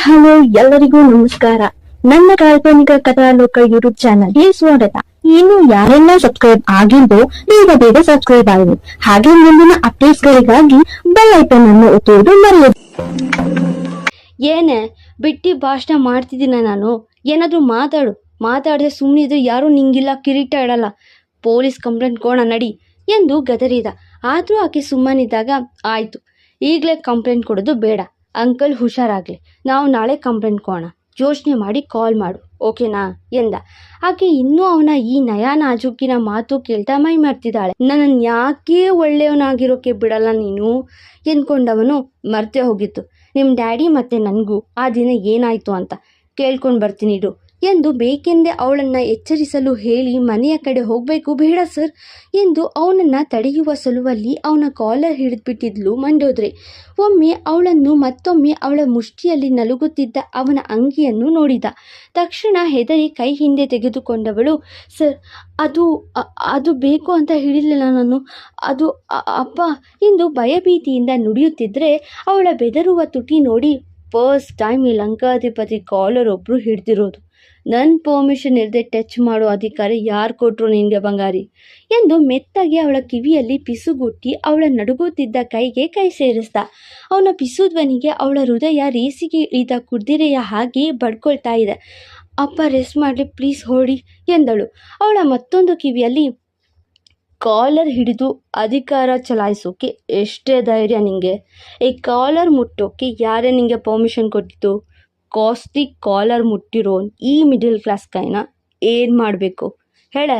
Hello, ಎಲ್ಲರಿಗೂ ನಮಸ್ಕಾರ. ನನ್ನ ಕಾಲ್ಪನಿಕ ಕಥಾಲೋಕ ಯೂಟ್ಯೂಬ್ ಚಾನಲ್ಗೆ ಸ್ವಾಗತ. ಇನ್ನು ಯಾರೆಲ್ಲ ಸಬ್ಸ್ಕ್ರೈಬ್ ಆಗಿದ್ದೋ ಬೇಗ ಬೇಗ ಸಬ್ಸ್ಕ್ರೈಬ್ ಆಗಿ ಹಾಗೆ ಮುಂದಿನ ಅಪ್ಡೇಟ್ಸ್ ಗಳಿಗಾಗಿ ಬೆಲ್ ಐಕನ್ ಅನ್ನು ಒತ್ತುವುದು ಮರೆಯದು. ಏನೇ, ಬಿಟ್ಟಿ ಭಾಷಣ ಮಾಡ್ತಿದ್ದೀನ ನಾನು? ಏನಾದ್ರೂ ಮಾತಾಡು. ಮಾತಾಡದೆ ಸುಮ್ಮನಿದ್ರೆ ಯಾರು ನಿಂಗಿಲ್ಲ, ಕಿರೀಟ ಇಡಲ್ಲ. ಪೊಲೀಸ್ ಕಂಪ್ಲೇಂಟ್ ಕೋಣ ನಡಿ ಎಂದು ಗದರಿದ. ಆದ್ರೂ ಆಕೆ ಸುಮ್ಮನಿದ್ದಾಗ ಆಯಿತು. ಈಗಲೇ ಕಂಪ್ಲೇಂಟ್ ಕೊಡೋದು ಬೇಡ. ಅಂಕಲ್ ಹುಷಾರಾಗಲಿ. ನಾವು ನಾಳೆ ಕಂಪ್ಲೇಂಟ್ ಕೊಡೋಣ. ಯೋಚನೆ ಮಾಡಿ ಕಾಲ್ ಮಾಡು. ಓಕೆನಾ? ಎಂದ. ಆಕೆ ಇನ್ನೂ ಅವನ ಈ ನಯ ನಾಜುಕಿನ ಮಾತು ಕೇಳ್ತಾ ಮೈ ಮರ್ತಿದ್ದಾಳೆ. ನನ್ನನ್ನು ಯಾಕೆ ಒಳ್ಳೆಯವನಾಗಿರೋಕೆ ಬಿಡಲ್ಲ ನೀನು? ಎಂದ್ಕೊಂಡವನು ಮರ್ತೇ ಹೋಗಿತ್ತು. ನಿಮ್ಮ ಡ್ಯಾಡಿ ಮತ್ತು ನನಗೂ ಆ ದಿನ ಏನಾಯಿತು ಅಂತ ಕೇಳ್ಕೊಂಡು ಬರ್ತೀನಿ ಇರು ಎಂದು ಬೇಕೆಂದೇ ಅವಳನ್ನು ಎಚ್ಚರಿಸಲು ಹೇಳಿ ಮನೆಯ ಕಡೆ ಹೋಗಬೇಕು ಬೇಡ ಸರ್ ಎಂದು ಅವನನ್ನು ತಡೆಯುವ ಸಲುವಲ್ಲಿ ಅವನ ಕಾಲರ್ ಹಿಡಿದ್ಬಿಟ್ಟಿದ್ಲು ಮಂಡೋದ್ರೆ. ಒಮ್ಮೆ ಅವಳನ್ನು ಮತ್ತೊಮ್ಮೆ ಅವಳ ಮುಷ್ಟಿಯಲ್ಲಿ ನಲುಗುತ್ತಿದ್ದ ಅವನ ಅಂಗಿಯನ್ನು ನೋಡಿದ. ತಕ್ಷಣ ಹೆದರಿ ಕೈ ಹಿಂದೆ ತೆಗೆದುಕೊಂಡವಳು, ಸರ್, ಅದು ಅದು ಬೇಕು ಅಂತ ಹೇಳಿರಲಿಲ್ಲ ನಾನು. ಅದು ಅಪ್ಪ ಎಂದು ಭಯಭೀತಿಯಿಂದ ನುಡಿಯುತ್ತಿದ್ದರೆ ಅವಳ ಬೆದರುವ ತುಟಿ ನೋಡಿ, ಫಸ್ಟ್ ಟೈಮ್ ಈ ಲಂಕಾಧಿಪತಿ ಕಾಲರ್ ಒಬ್ಬರು ಹಿಡ್ದಿರೋದು. ನನ್ನ ಪರ್ಮಿಷನ್ ಇಲ್ಲದೆ ಟಚ್ ಮಾಡೋ ಅಧಿಕಾರ ಯಾರು ಕೊಟ್ಟರು ನಿನಗೆ ಬಂಗಾರಿ? ಎಂದು ಮೆತ್ತಗೆ ಅವಳ ಕಿವಿಯಲ್ಲಿ ಪಿಸುಗುಟ್ಟಿ ಅವಳ ನಡುಗುತ್ತಿದ್ದ ಕೈಗೆ ಕೈ ಸೇರಿಸ್ದ. ಅವನ ಪಿಸು ಧ್ವನಿಗೆ ಅವಳ ಹೃದಯ ರೇಸಿಗೆ ಇಳಿದ ಕುರ್ದಿರೆಯ ಹಾಗೆ ಬಡ್ಕೊಳ್ತಾ ಇದೆ. ಅಪ್ಪ ರೆಸ್ಟ್ ಮಾಡಲಿ ಪ್ಲೀಸ್ ಹೊಡಿ ಎಂದಳು. ಅವಳ ಮತ್ತೊಂದು ಕಿವಿಯಲ್ಲಿ, ಕಾಲರ್ ಹಿಡಿದು ಅಧಿಕಾರ ಚಲಾಯಿಸೋಕೆ ಎಷ್ಟೇ ಧೈರ್ಯ ನಿಂಗೆ. ಈ ಕಾಲರ್ ಮುಟ್ಟೋಕೆ ಯಾರೇ ನಿಂಗೆ ಪರ್ಮಿಷನ್ ಕೊಟ್ಟಿತ್ತು ಕಾಸ್ಟ್ಲಿ ಕಾಲರ್ ಮುಟ್ಟಿರೋ ಈ ಮಿಡಲ್ ಕ್ಲಾಸ್ ಕೈನ ಏನು ಮಾಡಬೇಕು? ಹೇಳೆ,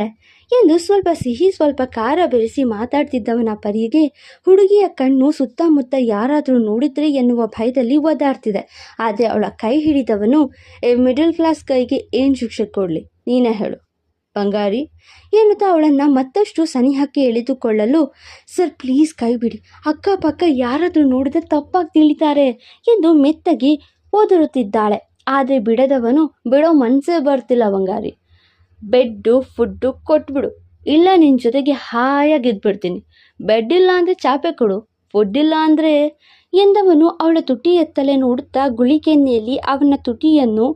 ಎಂದು ಸ್ವಲ್ಪ ಸಿಹಿ, ಸ್ವಲ್ಪ ಖಾರ ಬೆರೆಸಿ ಮಾತಾಡ್ತಿದ್ದವನ ಪರಿಗೆ ಹುಡುಗಿಯ ಕಣ್ಣು ಸುತ್ತಮುತ್ತ ಯಾರಾದರೂ ನೋಡಿದ್ರೆ ಎನ್ನುವ ಭಯದಲ್ಲಿ ಒದ್ದಾಡ್ತಿದೆ ಆದರೆ ಅವಳ ಕೈ ಹಿಡಿದವನು ಮಿಡಲ್ ಕ್ಲಾಸ್ ಕೈಗೆ ಏನು ಶಿಕ್ಷೆ ಕೊಡಲಿ? ನೀನೇ ಹೇಳು. ಬಂಗಾರಿ, ಎನ್ನುತ್ತಾ ಅವಳನ್ನು ಮತ್ತಷ್ಟು ಸನಿಹಕ್ಕೆ ಎಳೆದುಕೊಳ್ಳಲು, ಸರ್ ಪ್ಲೀಸ್ ಕೈ ಬಿಡಿ. ಅಕ್ಕಪಕ್ಕ ಯಾರಾದರೂ ನೋಡಿದ್ರೆ ತಪ್ಪಾಗಿ ತಿಳಿತಾರೆ ಎಂದು ಮೆತ್ತಗೆ ಓದರುತ್ತಿದ್ದಾಳೆ ಆದರೆ ಬಿಡದವನು ಬಿಡೋ ಮನಸ್ಸೇ ಬರ್ತಿಲ್ಲ ಬಂಗಾರಿ. ಬೆಡ್ಡು, ಫುಡ್ಡು ಕೊಟ್ಬಿಡು. ಇಲ್ಲ ನಿನ್ನ ಜೊತೆಗೆ ಹಾಯಾಗಿ ಇದ್ಬಿಡ್ತೀನಿ. ಬೆಡ್ ಇಲ್ಲ ಅಂದರೆ ಚಾಪೆ ಕೊಡು. ಫುಡ್ ಇಲ್ಲ ಅಂದರೆ ಎಂದವನು ಅವಳ ತುಟಿ ಎತ್ತಲೆ ನೋಡುತ್ತಾ ಗುಳಿಕೆನ್ನೆಯಲ್ಲಿ ಅವನ ತುಟಿಯನ್ನು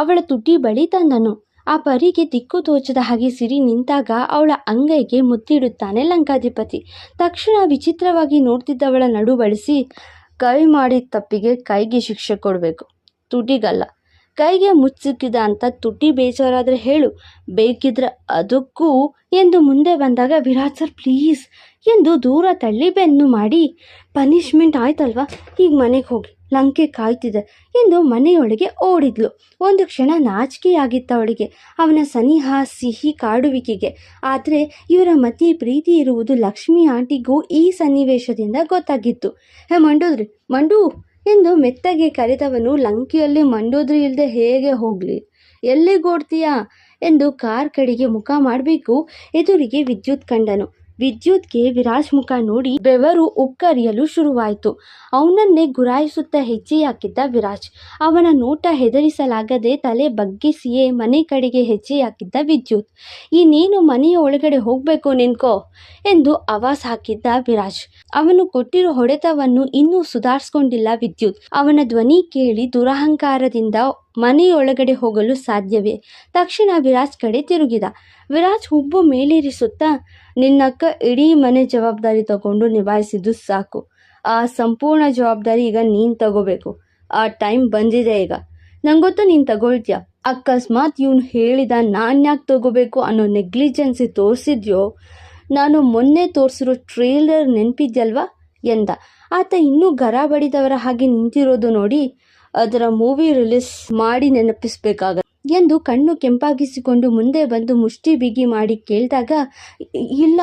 ಅವಳ ತುಟಿ ಬಳಿ ತಂದನು. ಆ ಪರಿಗೆ ದಿಕ್ಕು ತೋಚದ ಹಾಗೆ ಸಿರಿ ನಿಂತಾಗ ಅವಳ ಅಂಗೈಗೆ ಮುತ್ತಿಡುತ್ತಾನೆ ಲಂಕಾಧಿಪತಿ. ತಕ್ಷಣ ವಿಚಿತ್ರವಾಗಿ ನೋಡ್ತಿದ್ದವಳ ನಡು ಬಳಸಿ ಕೈ ಮಾಡಿದ ತಪ್ಪಿಗೆ ಕೈಗೆ ಶಿಕ್ಷೆ ಕೊಡಬೇಕು. ತುಟಿಗಲ್ಲ. ಕೈಗೆ ಮುಚ್ಚಿಕ್ಕಿದ ಅಂತ ತುಟಿ ಬೇಜಾರಾದರೆ ಹೇಳು. ಬೇಕಿದ್ರೆ ಅದಕ್ಕೂ ಎಂದು ಮುಂದೆ ಬಂದಾಗ, ವಿರಾಟ್ ಸರ್, ಪ್ಲೀಸ್, ಎಂದು ದೂರ ತಳ್ಳಿ ಬೆನ್ನು ಮಾಡಿ, ಪನಿಷ್ಮೆಂಟ್ ಆಯ್ತಲ್ವಾ? ಈಗ ಮನೆಗೆ ಹೋಗಿ ಲಂಕೆ ಕಾಯ್ತಿದೆ, ಎಂದು ಮನೆಯೊಳಗೆ ಓಡಿದ್ಲು. ಒಂದು ಕ್ಷಣ ನಾಚಿಕೆಯಾಗಿತ್ತು ಅವಳಿಗೆ, ಅವನ ಸನಿಹ, ಸಿಹಿ ಕಾಡುವಿಕೆಗೆ. ಆದರೆ ಇವರ ಮತಿ ಪ್ರೀತಿ ಇರುವುದು ಲಕ್ಷ್ಮಿ ಆಂಟಿಗೂ ಈ ಸನ್ನಿವೇಶದಿಂದ ಗೊತ್ತಾಗಿತ್ತು. ಹೇ, ಮಂಡೋದ್ರಿ, ಮಂಡು ಎಂದು ಮೆತ್ತಗೆ ಕರೆದವನು ಲಂಕೆಯಲ್ಲಿ ಮಂಡೋದ್ರಿ ಇಲ್ಲದೆ ಹೇಗೆ ಹೋಗಲಿ? ಎಲ್ಲಿಗೋಡ್ತೀಯಾ? ಎಂದು ಕಾರ್ ಕಡೆಗೆ ಮುಖ ಮಾಡಬೇಕು, ಎದುರಿಗೆ ವಿದ್ಯುತ್ ಕಂಡನು. ವಿದ್ಯುತ್ಗೆ ವಿರಾಜ್ ಮುಖ ನೋಡಿ ಬೆವರು ಉಕ್ಕರಿಯಲು ಶುರುವಾಯಿತು. ಅವನನ್ನೇ ಗುರಾಯಿಸುತ್ತಾ ಹೆಜ್ಜೆ ಹಾಕಿದ್ದ ವಿರಾಜ್. ಅವನ ನೋಟ ಹೆದರಿಸಲಾಗದೆ ತಲೆ ಬಗ್ಗಿಸಿಯೇ ಮನೆ ಕಡೆಗೆ ಹೆಜ್ಜೆ ಹಾಕಿದ್ದ ವಿದ್ಯುತ್. ಇನ್ನೇನು ಮನೆಯ ಒಳಗಡೆ ಹೋಗಬೇಕು ನಿನ್ಕೋ ಎಂದು ಆವಾಜ್ ಹಾಕಿದ್ದ ವಿರಾಜ್. ಅವನು ಕೊಟ್ಟಿರೋ ಹೊಡೆತವನ್ನು ಇನ್ನೂ ಸುಧಾರಿಸ್ಕೊಂಡಿಲ್ಲ ವಿದ್ಯುತ್. ಅವನ ಧ್ವನಿ ಕೇಳಿ ದುರಹಂಕಾರದಿಂದ ಮನೆಯೊಳಗಡೆ ಹೋಗಲು ಸಾಧ್ಯವೇ? ತಕ್ಷಣ ವಿರಾಜ್ ಕಡೆ ತಿರುಗಿದ. ವಿರಾಜ್ ಹುಬ್ಬು ಮೇಲೇರಿಸುತ್ತಾ ನಿನ್ನಕ್ಕ ಇಡೀ ಮನೆ ಜವಾಬ್ದಾರಿ ತಗೊಂಡು ನಿಭಾಯಿಸಿದ್ದು ಸಾಕು. ಆ ಸಂಪೂರ್ಣ ಜವಾಬ್ದಾರಿ ಈಗ ನೀನು ತಗೋಬೇಕು. ಆ ಟೈಮ್ ಬಂದಿದೆ ಈಗ. ನಂಗೊತ್ತು ನೀನು ತಗೊಳ್ತೀಯ? ಅಕಸ್ಮಾತ್ ಇವನು ಹೇಳಿದ ನಾನು ಯಾಕೆ ತಗೋಬೇಕು ಅನ್ನೋ ನೆಗ್ಲಿಜೆನ್ಸಿ ತೋರಿಸಿದ್ಯೋ? ನಾನು ಮೊನ್ನೆ ತೋರಿಸಿರೋ ಟ್ರೇಲರ್ ನೆನಪಿದ್ಯಲ್ವಾ? ಎಂದ. ಆತ ಇನ್ನೂ ಗರ ಬಡಿದವರ ಹಾಗೆ ನಿಂತಿರೋದು ನೋಡಿ ಅದರ ಮೂವಿ ರಿಲೀಸ್ ಮಾಡಿ ನೆನಪಿಸ್ಬೇಕಾಗ ಎಂದು ಕಣ್ಣು ಕೆಂಪಾಗಿಸಿಕೊಂಡು ಮುಂದೆ ಬಂದು ಮುಷ್ಟಿ ಬಿಗಿ ಮಾಡಿ ಕೇಳಿದಾಗ, ಇಲ್ಲ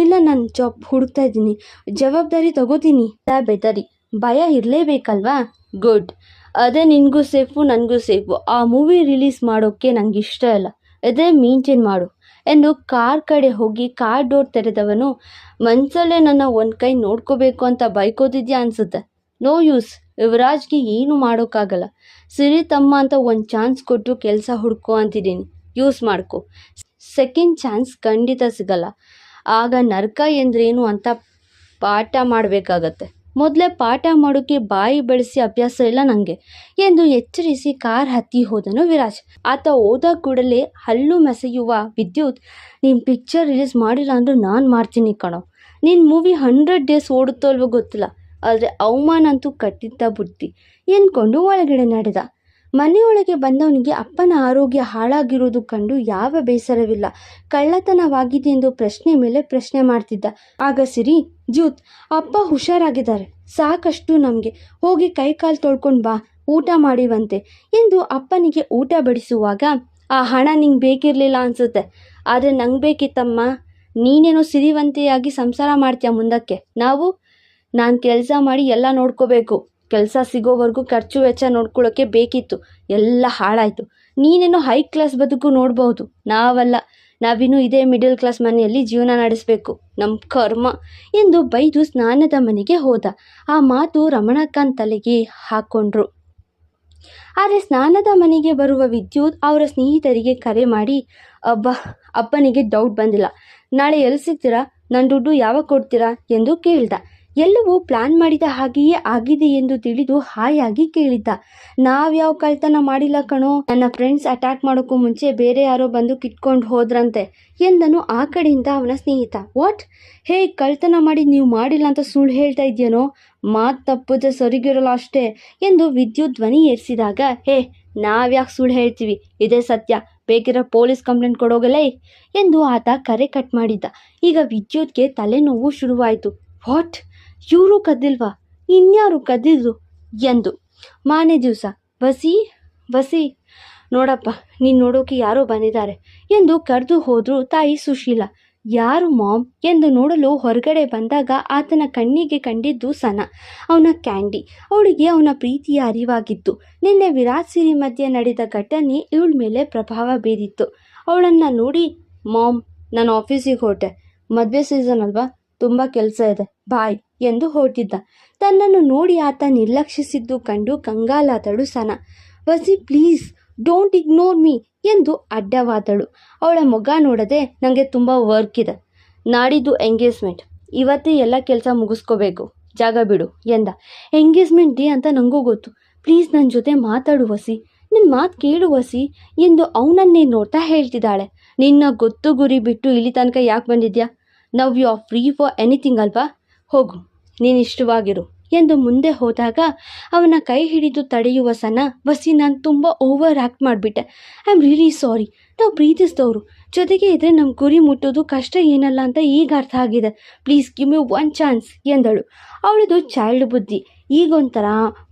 ಇಲ್ಲ, ನಾನು ಜಾಬ್ ಹುಡುಕ್ತಾ ಇದ್ದೀನಿ. ಜವಾಬ್ದಾರಿ ತಗೋತೀನಿ. ಬೆದರಿ. ಭಯ ಇರಲೇಬೇಕಲ್ವಾ? ಗುಡ್. ಅದೇ ನಿನಗೂ ಸೇಫು, ನನಗೂ ಸೇಫು. ಆ ಮೂವಿ ರಿಲೀಸ್ ಮಾಡೋಕ್ಕೆ ನಂಗೆ ಇಷ್ಟ ಇಲ್ಲ ಅದೇ ಮೇಂಟೈನ್ ಮಾಡು ಎಂದು ಕಾರ್ ಕಡೆ ಹೋಗಿ ಕಾರ್ ಡೋರ್ ತೆರೆದವನು, ಮನ್ಸಲ್ಲೇ ನನ್ನ ಒಂದು ಕೈ ನೋಡ್ಕೋಬೇಕು ಅಂತ ಬೈಕೋದಿದ್ಯಾ ಅನ್ಸುತ್ತೆ. No use. ಯುವರಾಜ್ಗೆ ಏನು ಮಾಡೋಕ್ಕಾಗಲ್ಲ. ಸಿರಿ ತಮ್ಮ ಅಂತ ಒಂದು ಚಾನ್ಸ್ ಕೊಟ್ಟು ಕೆಲಸ ಹುಡ್ಕೋ ಅಂತಿದ್ದೀನಿ ಯೂಸ್ ಮಾಡ್ಕೊ. ಸೆಕೆಂಡ್ ಚಾನ್ಸ್ ಖಂಡಿತ ಸಿಗಲ್ಲ. ಆಗ ನರಕ ಎಂದ್ರೇನು ಅಂತ ಪಾಠ ಮಾಡಬೇಕಾಗತ್ತೆ. ಮೊದಲೇ ಪಾಠ ಮಾಡೋಕ್ಕೆ ಬಾಯಿ ಬೆಳೆಸಿ ಅಭ್ಯಾಸ ಇಲ್ಲ ನನಗೆ ಎಂದು ಎಚ್ಚರಿಸಿ ಕಾರ್ ಹತ್ತಿ ಹೋದನು ವಿರಾಜ್. ಆತ ಹೋದ ಕೂಡಲೇ ಹಲ್ಲು ಮೆಸೆಯುವ ವಿದ್ಯುತ್ ನಿಮ್ಮ ಪಿಕ್ಚರ್ ರಿಲೀಸ್ ಮಾಡಿಲ್ಲ ಅಂದರೂ ನಾನು ಮಾಡ್ತೀನಿ ಕಣೋ. ನಿನ್ನ ಮೂವಿ ಹಂಡ್ರೆಡ್ ಡೇಸ್ ಓಡುತ್ತೋ ಅಲ್ವೋ ಗೊತ್ತಿಲ್ಲ. ಆದರೆ ಅವಮಾನ ಅಂತೂ ಕಟ್ಟಿದ್ದ ಬುದ್ಧಿ. ಎಂದ್ಕೊಂಡು ಒಳಗಡೆ ನಡೆದ? ಮನೆಯೊಳಗೆ ಬಂದವನಿಗೆ ಅಪ್ಪನ ಆರೋಗ್ಯ ಹಾಳಾಗಿರುವುದು ಕಂಡು ಯಾವ ಬೇಸರವಿಲ್ಲ. ಕಳ್ಳತನವಾಗಿದೆ ಎಂದು ಪ್ರಶ್ನೆ ಮೇಲೆ ಪ್ರಶ್ನೆ ಮಾಡ್ತಿದ್ದ. ಆಗ ಸಿರಿ, ಜ್ಯೂತ್, ಅಪ್ಪ ಹುಷಾರಾಗಿದ್ದಾರೆ. ಸಾಕಷ್ಟು ನಮಗೆ. ಹೋಗಿ ಕೈಕಾಲು ತೊಳ್ಕೊಂಡು ಬಾ, ಊಟ ಮಾಡಿವಂತೆ ಎಂದು ಅಪ್ಪನಿಗೆ ಊಟ ಬಡಿಸುವಾಗ, ಆ ಹಣ ನಿಂಗೆ ಬೇಕಿರಲಿಲ್ಲ ಅನಿಸುತ್ತೆ. ಆದರೆ ನಂಗೆ ಬೇಕಿತ್ತಮ್ಮ. ನೀನೇನೋ ಸಿರಿವಂತೆಯಾಗಿ ಸಂಸಾರ ಮಾಡ್ತೀಯ ಮುಂದಕ್ಕೆ? ನಾವು ನಾನು ಕೆಲಸ ಮಾಡಿ ಎಲ್ಲ ನೋಡ್ಕೋಬೇಕು. ಕೆಲಸ ಸಿಗೋವರೆಗೂ ಖರ್ಚು ವೆಚ್ಚ ನೋಡ್ಕೊಳ್ಳೋಕ್ಕೆ ಬೇಕಿತ್ತು. ಎಲ್ಲ ಹಾಳಾಯಿತು. ನೀನೇನೋ ಹೈ ಕ್ಲಾಸ್ ಬದುಕು ನೋಡ್ಬೋದು ನಾವಲ್ಲ. ನಾವಿನ್ನೂ ಇದೇ ಮಿಡಲ್ ಕ್ಲಾಸ್ ಮನೆಯಲ್ಲಿ ಜೀವನ ನಡೆಸಬೇಕು. ನಮ್ಮ ಕರ್ಮ. ಎಂದು ಬೈದು ಸ್ನಾನದ ಮನೆಗೆ ಹೋದ. ಆ ಮಾತು ರಮಣಕಾಂತ್ ತಲೆಗೆ ಹಾಕ್ಕೊಂಡ್ರು ಆದರೆ ಸ್ನಾನದ ಮನೆಗೆ ಬರುವ ವಿದ್ಯುತ್ ಅವರ ಸ್ನೇಹಿತರಿಗೆ ಕರೆ ಮಾಡಿ, ಅಬ್ಬ, ಅಪ್ಪನಿಗೆ ಡೌಟ್ ಬಂದಿಲ್ಲ. ನಾಳೆ ಎಲ್ಲಿ ಸಿಗ್ತೀರಾ? ನನ್ನ ದುಡ್ಡು ಯಾವಾಗ ಕೊಡ್ತೀರಾ? ಎಂದು ಕೇಳ್ದ. ಎಲ್ಲವೂ ಪ್ಲಾನ್ ಮಾಡಿದ ಹಾಗೆಯೇ ಆಗಿದೆ ಎಂದು ತಿಳಿದು ಹಾಯಾಗಿ ಕೇಳಿದ್ದ. ನಾವ್ಯಾವ ಕಳ್ತನ ಮಾಡಿಲ್ಲ ಕಣೋ. ನನ್ನ ಫ್ರೆಂಡ್ಸ್ ಅಟ್ಯಾಕ್ ಮಾಡೋಕ್ಕೂ ಮುಂಚೆ ಬೇರೆ ಯಾರೋ ಬಂದು ಕಿಟ್ಕೊಂಡು ಹೋದ್ರಂತೆ ಎಂದನು ಆ ಕಡೆಯಿಂದ ಅವನ ಸ್ನೇಹಿತ. ವಾಟ್ ಹೇ ಕಳ್ತನ ಮಾಡಿ ನೀವು ಮಾಡಿಲ್ಲ ಅಂತ ಸುಳ್ಳು ಹೇಳ್ತಾ ಇದೆಯೇನೋ? ಮಾತು ತಪ್ಪದೆ ಸರಿಗಿರಲ್ಲ ಅಷ್ಟೇ ಎಂದು ವಿದ್ಯುತ್ ಧ್ವನಿ ಏರಿಸಿದಾಗ, ಹೇ ನಾವ್ಯಾಕೆ ಸುಳ್ಳು ಹೇಳ್ತೀವಿ? ಇದೇ ಸತ್ಯ. ಬೇಕಿರೋ ಪೊಲೀಸ್ ಕಂಪ್ಲೇಂಟ್ ಕೊಡೋಗಲೇ ಎಂದು ಆತ ಕರೆ ಕಟ್ ಮಾಡಿದ್ದ. ಈಗ ವಿದ್ಯುತ್ಗೆ ತಲೆನೋವು ಶುರುವಾಯಿತು. ವಾಟ್ ಇವರು ಕದ್ದಿಲ್ವಾ? ಇನ್ಯಾರು ಕದ್ದಿದ್ರು? ಎಂದು. ಮಾನೆ ದಿವಸ ಬಸಿ ಬಸಿ ನೋಡಪ್ಪ, ನೀನು ನೋಡೋಕೆ ಯಾರೋ ಬಂದಿದ್ದಾರೆ ಎಂದು ಕರೆದು ಹೋದ್ರು ತಾಯಿ ಸುಶೀಲ. ಯಾರು ಮಾಮ್ ಎಂದು ನೋಡಲು ಹೊರಗಡೆ ಬಂದಾಗ ಆತನ ಕಣ್ಣಿಗೆ ಕಂಡಿದ್ದು ಸನ. ಅವನ ಕ್ಯಾಂಡಿ, ಅವಳಿಗೆ ಅವನ ಪ್ರೀತಿಯ ಅರಿವಾಗಿತ್ತು. ನಿನ್ನೆ ವಿರಾಟ್ ಸಿರಿ ಮಧ್ಯೆ ನಡೆದ ಘಟನೆ ಇವಳ ಮೇಲೆ ಪ್ರಭಾವ ಬೀರಿತ್ತು. ಅವಳನ್ನು ನೋಡಿ, ಮಾಮ್, ನಾನು ಆಫೀಸಿಗೆ ಹೊರಟೆ. ಮದುವೆ ಸೀಸನ್ ಅಲ್ವಾ? ತುಂಬ ಕೆಲಸ ಇದೆ. ಬಾಯ್ ಎಂದು ಹೊರಟಿದ್ದ. ತನ್ನನ್ನು ನೋಡಿ ಆತ ನಿರ್ಲಕ್ಷಿಸಿದ್ದು ಕಂಡು ಕಂಗಾಲಾದಳು ಸನ ವಸಿ, ಪ್ಲೀಸ್, ಡೋಂಟ್ ಇಗ್ನೋರ್ ಮೀ ಎಂದು ಅಡ್ಡವಾದಳು. ಅವಳ ಮೊಗ ನೋಡದೆ ನನಗೆ ತುಂಬ ವರ್ಕ್ ಇದೆ. ನಾಡಿದ್ದು ಎಂಗೇಜ್ಮೆಂಟ್. ಇವತ್ತೇ ಎಲ್ಲ ಕೆಲಸ ಮುಗಿಸ್ಕೋಬೇಕು. ಜಾಗ ಬಿಡು ಎಂದ. ಎಂಗೇಜ್ಮೆಂಟ್ ಡೇ ಅಂತ ನನಗೂ ಗೊತ್ತು. ಪ್ಲೀಸ್ ನನ್ನ ಜೊತೆ ಮಾತಾಡು ವಸಿ. ನಿನ್ನ ಮಾತು ಕೇಳು ವಸಿ ಎಂದು ಅವನನ್ನೇ ನೋಡ್ತಾ ಹೇಳ್ತಿದ್ದಾಳೆ. ನಿನ್ನ ಗೊತ್ತು ಗುರಿ ಬಿಟ್ಟು ಇಲ್ಲಿ ತನಕ ಯಾಕೆ ಬಂದಿದ್ಯಾ? Now you are free for anything ಅಲ್ವಾ ಹೋಗು, ನೀನು ಇಷ್ಟವಾಗಿರು. ಎಂದು ಮುಂದೆ ಹೋದಾಗ ಅವನ ಕೈ ಹಿಡಿದು ತಡೆಯುವ ಸನ ವಸಿ ನಾನು ತುಂಬ ಓವರ್ ಆ್ಯಕ್ಟ್ ಮಾಡಿಬಿಟ್ಟೆ. ಐ ಆಮ್ ರಿಯಲಿ ಸಾರಿ ನಾವು ಪ್ರೀತಿಸಿದವರು. ಜೊತೆಗೆ ಇದ್ದರೆ ನಮ್ಮ ಗುರಿ ಮುಟ್ಟೋದು ಕಷ್ಟ ಏನಲ್ಲ ಅಂತ ಈಗ ಅರ್ಥ ಆಗಿದೆ. Please give me one chance ಎಂದಳು. ಅವಳದು ಚೈಲ್ಡ್ ಬುದ್ಧಿ. ಈಗೊಂಥರ,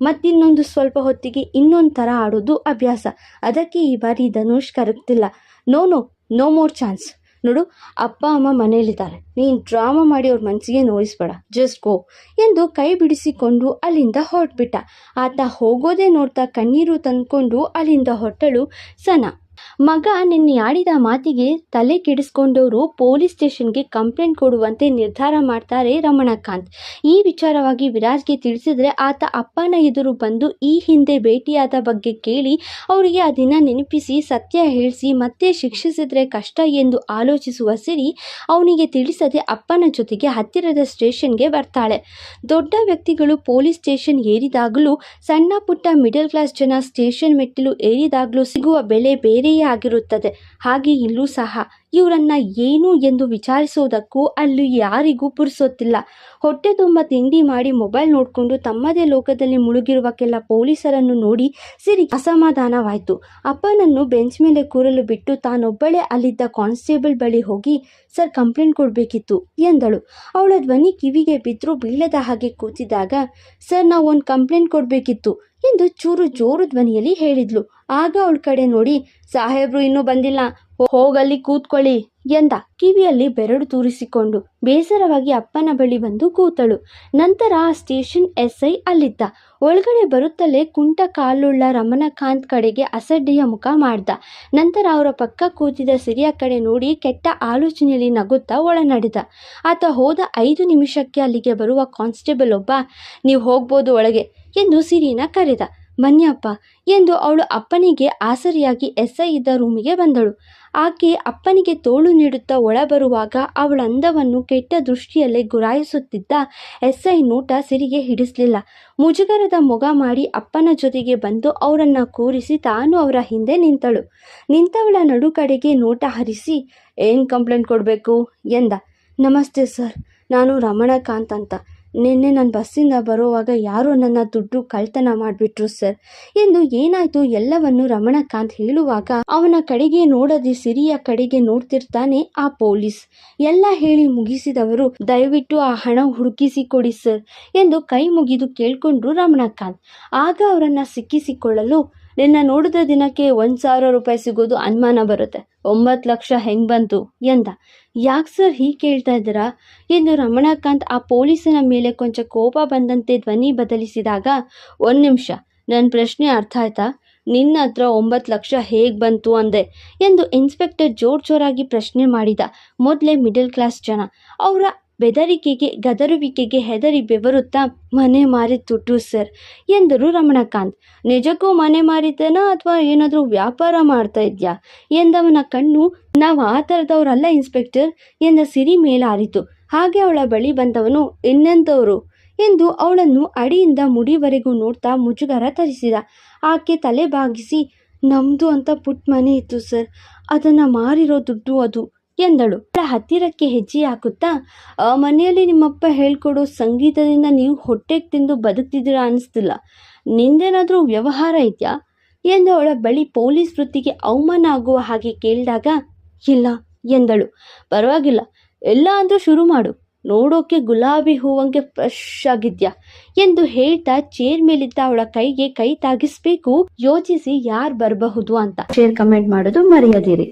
ಮತ್ತಿನ್ನೊಂದು ಸ್ವಲ್ಪ ಹೊತ್ತಿಗೆ ಇನ್ನೊಂದು ಆಡೋದು ಅಭ್ಯಾಸ. ಅದಕ್ಕೆ ಈ ಬಾರಿ Dhanush ಕರಗ್ತಿಲ್ಲ. No no no more chance ನೋಡು, ಅಪ್ಪ, ಅಮ್ಮ ಮನೆಯಲ್ಲಿದ್ದಾರೆ. ನೀನು ಡ್ರಾಮಾ ಮಾಡಿ ಅವ್ರ ಮನಸ್ಸಿಗೆ ನೋಯಿಸ್ಬೇಡ ಜಸ್ಟ್ ಗೋ ಎಂದು ಕೈ ಬಿಡಿಸಿಕೊಂಡು ಅಲ್ಲಿಂದ ಹೊರಟ್ಬಿಟ್ಟ. ಆತ ಹೋಗೋದೇ ನೋಡ್ತಾ ಕಣ್ಣೀರು ತಂದ್ಕೊಂಡು ಅಲ್ಲಿಂದ ಹೊರಟಳು ಸನ. ಮಗ ನಿನ್ನೆ ಆಡಿದ ಮಾತಿಗೆ ತಲೆ ಕೆಡಿಸ್ಕೊಂಡವರು ಪೊಲೀಸ್ ಸ್ಟೇಷನ್ಗೆ ಕಂಪ್ಲೇಂಟ್ ಕೊಡುವಂತೆ ನಿರ್ಧಾರ ಮಾಡ್ತಾರೆ ರಮಣಕಾಂತ್. ಈ ವಿಚಾರವಾಗಿ ವಿರಾಜ್ಗೆ ತಿಳಿಸಿದ್ರೆ ಆತ ಅಪ್ಪನ ಎದುರು ಬಂದು ಈ ಹಿಂದೆ ಭೇಟಿಯಾದ ಬಗ್ಗೆ ಕೇಳಿ ಅವರಿಗೆ ಆ ದಿನ ನೆನಪಿಸಿ, ಸತ್ಯ ಹೇಳಿಸಿ, ಮತ್ತೆ ಶಿಕ್ಷಿಸಿದ್ರೆ ಕಷ್ಟ ಎಂದು ಆಲೋಚಿಸುವ ಸಿರಿ ಅವನಿಗೆ ತಿಳಿಸದೆ ಅಪ್ಪನ ಜೊತೆಗೆ ಹತ್ತಿರದ ಸ್ಟೇಷನ್ಗೆ ಬರ್ತಾಳೆ. ದೊಡ್ಡ ವ್ಯಕ್ತಿಗಳು ಪೊಲೀಸ್ ಸ್ಟೇಷನ್ ಏರಿದಾಗಲೂ, ಸಣ್ಣ ಪುಟ್ಟ ಮಿಡಲ್ ಕ್ಲಾಸ್ ಜನ ಸ್ಟೇಷನ್ ಮೆಟ್ಟಿಲು ಏರಿದಾಗಲೂ ಸಿಗುವ ಬೆಲೆ ಬೇರೆಯೇ ಆಗಿರುತ್ತದೆ ಹಾಗೆ ಇಲ್ಲೂ ಸಹ ಇವರನ್ನ ಏನು ಎಂದು ವಿಚಾರಿಸುವುದಕ್ಕೂ ಅಲ್ಲಿ ಯಾರಿಗೂ ಪುರುಸೊತ್ತಿಲ್ಲ. ಹೊಟ್ಟೆ ತುಂಬ ತಿಂಡಿ ಮಾಡಿ ಮೊಬೈಲ್ ನೋಡಿಕೊಂಡು ತಮ್ಮದೇ ಲೋಕದಲ್ಲಿ ಮುಳುಗಿರುವ ಕೆಲ ಪೊಲೀಸರನ್ನು ನೋಡಿ ಸಿರಿ ಅಸಮಾಧಾನವಾಯಿತು. ಅಪ್ಪನನ್ನು ಬೆಂಚ್ ಮೇಲೆ ಕೂರಲು ಬಿಟ್ಟು ತಾನೊಬ್ಬಳೇ ಅಲ್ಲಿದ್ದ ಕಾನ್ಸ್ಟೇಬಲ್ ಬಳಿ ಹೋಗಿ, ಸರ್, ಕಂಪ್ಲೇಂಟ್ ಕೊಡಬೇಕಿತ್ತು, ಎಂದಳು. ಅವಳ ಧ್ವನಿ ಕಿವಿಗೆ ಬಿದ್ದರೂ ಬೀಳದ ಹಾಗೆ ಕೂತಿದ್ದಾಗ, ಸರ್, ನಾವು ಒಂದು ಕಂಪ್ಲೇಂಟ್ ಕೊಡಬೇಕಿತ್ತು, ಎಂದು ಚೂರು ಜೋರು ಧ್ವನಿಯಲ್ಲಿ ಹೇಳಿದ್ಲು. ಆಗ ಅವಳ ಕಡೆ ನೋಡಿ, ಸಾಹೇಬ್ರು ಇನ್ನೂ ಬಂದಿಲ್ಲ ಹೋಗಲ್ಲಿ ಕೂತ್ಕೊಳ್ಳಿ ಎಂದ. ಕಿವಿಯಲ್ಲಿ ಬೆರಡು ತೂರಿಸಿಕೊಂಡು ಬೇಸರವಾಗಿ ಅಪ್ಪನ ಬಳಿ ಬಂದು ಕೂತಳು. ನಂತರ ಆ ಸ್ಟೇಷನ್ ಎಸ್ಐ ಅಲ್ಲಿದ್ದ. ಒಳಗಡೆ ಬರುತ್ತಲೇ ಕುಂಟ ಕಾಲುಳ್ಳ ರಮಣಕಾಂತ್ ಕಡೆಗೆ ಅಸಡ್ಡೆಯ ಮುಖ ಮಾಡ್ದ. ನಂತರ ಅವರ ಪಕ್ಕ ಕೂತಿದ್ದ ಸಿರಿಯ ಕಡೆ ನೋಡಿ ಕೆಟ್ಟ ಆಲೋಚನೆಯಲ್ಲಿ ನಗುತ್ತಾ ಒಳನಡೆದ. ಆತ ಹೋದ ಐದು ನಿಮಿಷಕ್ಕೆ ಅಲ್ಲಿಗೆ ಬರುವ ಕಾನ್ಸ್ಟೇಬಲ್ ಒಬ್ಬ, ನೀವು ಹೋಗ್ಬೋದು ಒಳಗೆ ಎಂದು ಸಿರಿನ ಕರೆದ. ಬನ್ನಿ ಅಪ್ಪ ಎಂದು ಅವಳು ಅಪ್ಪನಿಗೆ ಆಸರಿಯಾಗಿ ಎಸ್ಐ ಇದ್ದ ರೂಮಿಗೆ ಬಂದಳು. ಆಕೆ ಅಪ್ಪನಿಗೆ ತೋಳು ನೀಡುತ್ತಾ ಒಳ ಬರುವಾಗ ಅವಳ ಅಂದವನ್ನು ಕೆಟ್ಟ ದೃಷ್ಟಿಯಲ್ಲೇ ಗುರಾಯಿಸುತ್ತಿದ್ದ ಎಸ್ಐ ನೋಟ ಸಿರಿಗೆ ಹಿಡಿಸಲಿಲ್ಲ. ಮುಜುಗರದ ಮೊಗ ಮಾಡಿ ಅಪ್ಪನ ಜೊತೆಗೆ ಬಂದು ಅವರನ್ನು ಕೂರಿಸಿ ತಾನು ಅವರ ಹಿಂದೆ ನಿಂತಳು. ನಿಂತವಳ ನಡು ಕಡೆಗೆ ನೋಟ ಹರಿಸಿ, ಏನು ಕಂಪ್ಲೇಂಟ್ ಕೊಡಬೇಕು? ಎಂದ. ನಮಸ್ತೆ ಸರ್, ನಾನು ರಮಣಕಾಂತ್ ಅಂತ. ನಿನ್ನೆ ನಾನು ಬಸ್ಸಿಂದ ಬರುವಾಗ ಯಾರೋ ನನ್ನ ದುಡ್ಡು ಕಳ್ತನ ಮಾಡಿಬಿಟ್ರು ಸರ್. ಎಂದು ಏನಾಯ್ತು ಎಲ್ಲವನ್ನು ರಮಣಕಾಂತ್ ಹೇಳುವಾಗ ಅವನ ಕಡೆಗೆ ನೋಡದೆ ಸಿರಿಯ ಕಡೆಗೆ ನೋಡ್ತಿರ್ತಾನೆ ಆ ಪೊಲೀಸ್. ಎಲ್ಲ ಹೇಳಿ ಮುಗಿಸಿದವರು, ದಯವಿಟ್ಟು ಆ ಹಣ ಹುಡುಕಿಸಿ ಕೊಡಿ ಸರ್ ಎಂದು ಕೈ ಮುಗಿದು ಕೇಳ್ಕೊಂಡ್ರು ರಮಣಕಾಂತ್. ಆಗ ಅವರನ್ನು ಸಿಕ್ಕಿಸಿಕೊಳ್ಳಲು ನಿನ್ನ ನೋಡಿದ ದಿನಕ್ಕೆ ಒಂದು ಸಾವಿರ ರೂಪಾಯಿ ಸಿಗೋದು ಅನುಮಾನ ಬರುತ್ತೆ. ಒಂಬತ್ತು ಲಕ್ಷ ಹೆಂಗ್ ಬಂತು? ಎಂದ, ಯಾಕೆ ಸರ್ ಹೀಗೆ ಕೇಳ್ತಾ ಇದ್ದೀರಾ? ಎಂದು ರಮಣಕಾಂತ್ ಆ ಪೊಲೀಸನ ಮೇಲೆ ಕೊಂಚ ಕೋಪ ಬಂದಂತೆ ಧ್ವನಿ ಬದಲಿಸಿದಾಗ, ಒಂದು ನಿಮಿಷ ನನ್ನ ಪ್ರಶ್ನೆ ಅರ್ಥ ಆಯ್ತಾ? ನಿನ್ನ ಹತ್ರ ಒಂಬತ್ತು ಲಕ್ಷ ಹೇಗೆ ಬಂತು ಅಂದೆ ಎಂದು ಇನ್ಸ್ಪೆಕ್ಟರ್ ಜೋರ್ ಜೋರಾಗಿ ಪ್ರಶ್ನೆ ಮಾಡಿದ ಮೊದಲೇ ಮಿಡಲ್ ಕ್ಲಾಸ್ ಜನ. ಅವರ ಬೆದರಿಕೆಗೆ, ಗದರುವಿಕೆಗೆ ಹೆದರಿ ಬೆವರುತ್ತಾ ಮನೆ ಮಾರಿ ದುಡ್ಡು ಸರ್, ಎಂದರು ರಮಣಕಾಂತ್. ನಿಜಕ್ಕೂ ಮನೆ ಮಾರಿದ್ದೇನಾ ಅಥವಾ ಏನಾದರೂ ವ್ಯಾಪಾರ ಮಾಡ್ತಾ ಇದ್ಯಾ? ಎಂದವನ ಕಣ್ಣು, ನಾವು ಆ ಥರದವರಲ್ಲ, ಇನ್ಸ್ಪೆಕ್ಟರ್, ಎಂದ ಸಿರಿ ಮೇಲಾರಿತು. ಹಾಗೆ ಅವಳ ಬಳಿ ಬಂದವನು ಇನ್ನೆಂಥವರು ಎಂದು ಅವಳನ್ನು ಅಡಿಯಿಂದ ಮುಡಿವರೆಗೂ ನೋಡ್ತಾ ಮುಜುಗರ ತರಿಸಿದ. ಆಕೆ ತಲೆ ಬಾಗಿಸಿ ನಮ್ಮದು ಅಂತ ಪುಟ್ಟ ಮನೆ ಇತ್ತು, ಸರ್. ಅದನ್ನು ಮಾರಿರೋ ದುಡ್ಡು ಅದು. ಎಂದಳು. ಹತ್ತಿರಕ್ಕೆ ಹೆಜ್ಜೆ ಹಾಕುತ್ತಾ ಮನೆಯಲ್ಲಿ ನಿಮ್ಮಪ್ಪ ಹೇಳ್ಕೊಡೋ ಸಂಗೀತದಿಂದ ನೀವು ಹೊಟ್ಟೆಗೆ ತಿಂದು ಬದುಕ್ತಿದ್ದೀರಾ ಅನಿಸ್ತಿಲ್ಲ. ನಿಂದೇನಾದರೂ ವ್ಯವಹಾರ ಇದೆಯಾ? ಎಂದು ಅವಳ ಬಳಿ ಪೊಲೀಸ್ ವೃತ್ತಿಗೆ ಅವಮಾನ ಆಗುವ ಹಾಗೆ ಕೇಳಿದಾಗ, ಇಲ್ಲ ಎಂದಳು. ಪರವಾಗಿಲ್ಲ, ಎಲ್ಲ ಅಂದ್ರೂ ಶುರು ಮಾಡು. ನೋಡೋಕೆ ಗುಲಾಬಿ ಹೂವಂಗೆ ಫ್ರೆಶ್ ಆಗಿದ್ಯಾ? ಎಂದು ಹೇಳ್ತಾ ಚೇರ್ ಮೇಲಿದ್ದ ಅವಳ ಕೈಗೆ ಕೈ ತಾಗಿಸ್ಬೇಕು, ಯೋಚಿಸಿ ಯಾರು ಬರಬಹುದು ಅಂತ. ಶೇರ್ ಕಮೆಂಟ್ ಮಾಡೋದು ಮರೆಯದಿರಿ.